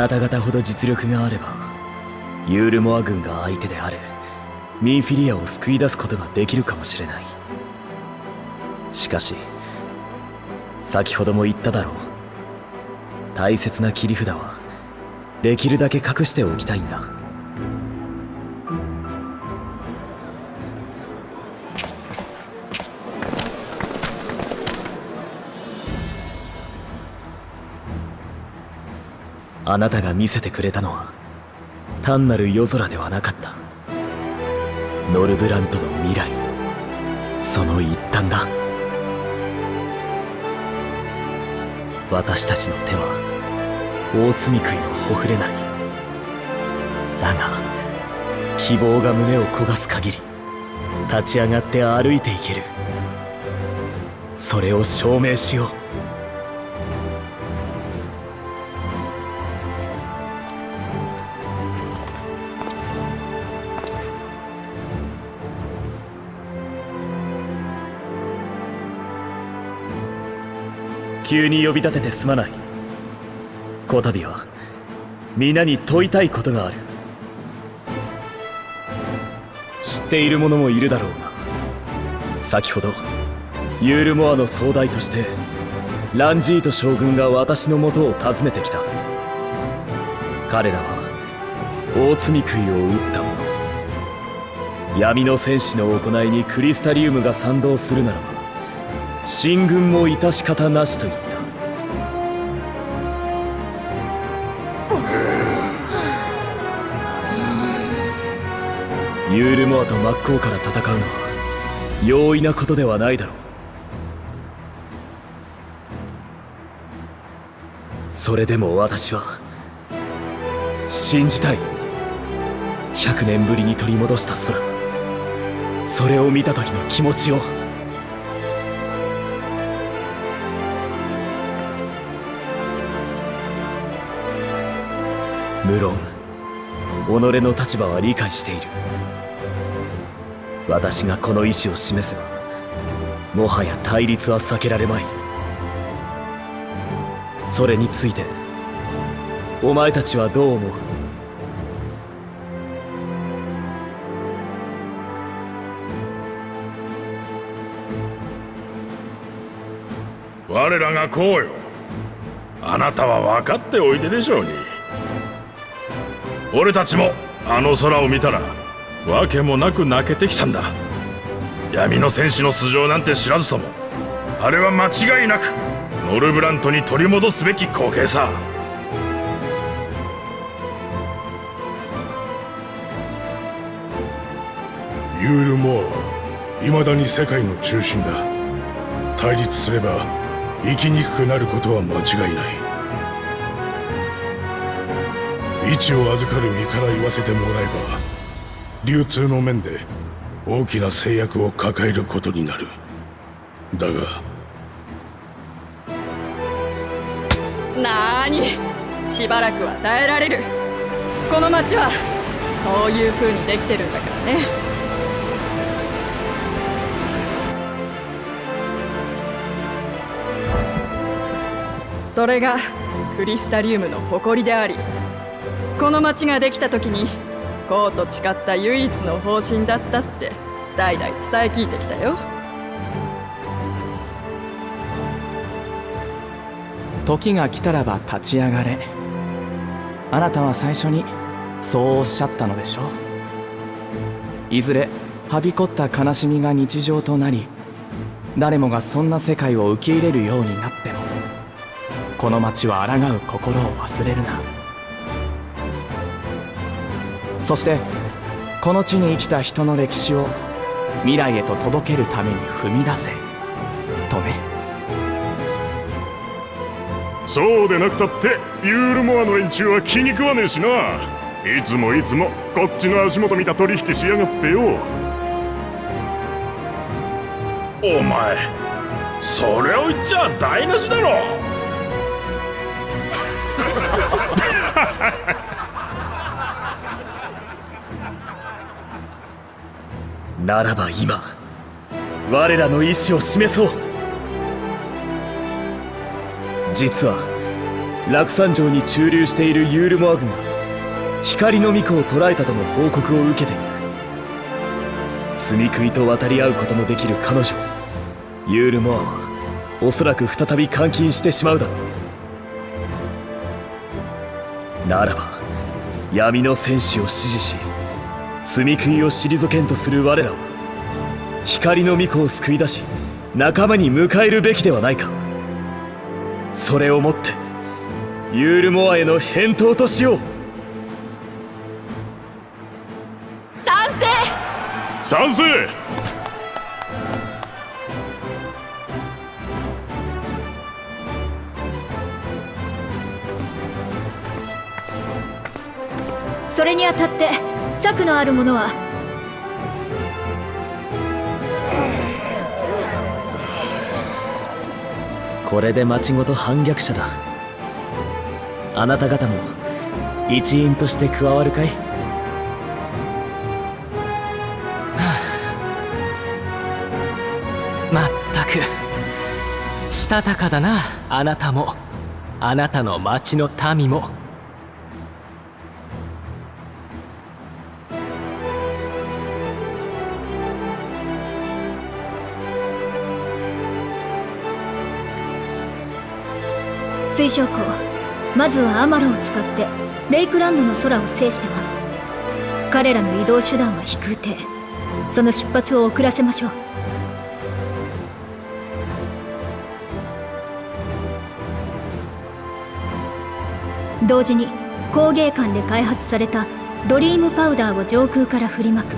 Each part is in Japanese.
あなた方ほど実力があればユールモア軍が相手であれミンフィリアを救い出すことができるかもしれない。しかし先ほども言っただろう。大切な切り札はできるだけ隠しておきたいんだ。あなたが見せてくれたのは単なる夜空ではなかった。ノルブラントの未来。その一端だ。私たちの手は大罪食いをほふれない。だが希望が胸を焦がす限り立ち上がって歩いていける。それを証明しよう。急に呼び立ててすまない。こたびは皆に問いたいことがある。知っている者もいるだろうが先ほどユールモアの総代としてランジート将軍が私のもとを訪ねてきた。彼らは大罪食いを打った者。闇の戦士の行いにクリスタリウムが賛同するならば進軍も致し方なしと言った。ユールモアと真っ向から戦うのは容易なことではないだろう。それでも私は信じたい。100年ぶりに取り戻した空。それを見た時の気持ちを。無論己の立場は理解している。私がこの意志を示せばもはや対立は避けられまい。それについてお前たちはどう思う？我らがこうよ。あなたは分かっておいででしょうに。俺たちもあの空を見たら訳もなく泣けてきたんだ。闇の戦士の素性なんて知らずとも。あれは間違いなくノルブラントに取り戻すべき光景さ。ユール・モアは未だに世界の中心だ。対立すれば生きにくくなることは間違いない。位置を預かる身から言わせてもらえば流通の面で大きな制約を抱えることになる。だがなーにしばらくは耐えられる。この町はそういう風にできてるんだからね。それがクリスタリウムの誇りでありこの町ができた時にこうと誓った唯一の方針だったって代々伝え聞いてきたよ。時が来たらば立ち上がれ。あなたは最初にそうおっしゃったのでしょう。いずれはびこった悲しみが日常となり誰もがそんな世界を受け入れるようになってもこの町は抗う心を忘れるな。そしてこの地に生きた人の歴史を未来へと届けるために踏み出せ。とねそうでなくたってユールモアの連中は気に食わねえしな。いつもいつもこっちの足元見た取引しやがってよ。お前それを言っちゃ台無しだろ。ならば今我らの意志を示そう。実は落山城に駐留しているユールモア軍が光の巫女を捕らえたとの報告を受けている積み食いと渡り合うことのできる彼女ユールモアはおそらく再び監禁してしまうだ。ろうならば闇の戦士を支持し積み食いを退けんとする我らは光の巫女を救い出し仲間に迎えるべきではないか。それをもってユールモアへの返答としよう。賛成！賛成！それにあたって策のあるものは。これで町ごと反逆者だ。あなた方も一員として加わるかい？まったくしたたかだな。あなたもあなたの町の民も水晶湖まずはアマロを使ってレイクランドの空を制しては。彼らの移動手段は飛空艇。その出発を遅らせましょう。同時に工芸館で開発されたドリームパウダーを上空から振りまく。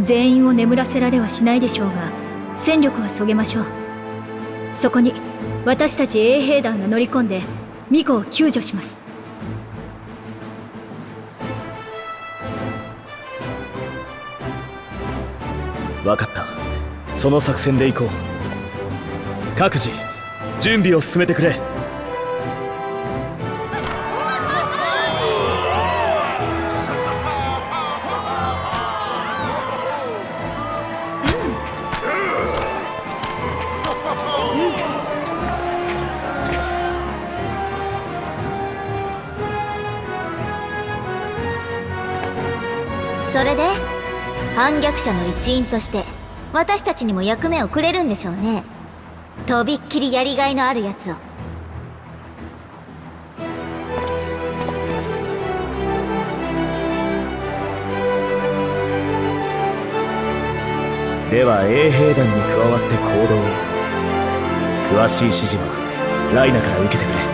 全員を眠らせられはしないでしょうが戦力はそげましょう。そこに私たち衛兵団が乗り込んでミコを救助します。分かった。その作戦で行こう。各自準備を進めてくれ。者の一員として私たちにも役目をくれるんでしょうね。とびっきりやりがいのあるやつを。では衛兵団に加わって行動を。詳しい指示はライナから受けてくれ。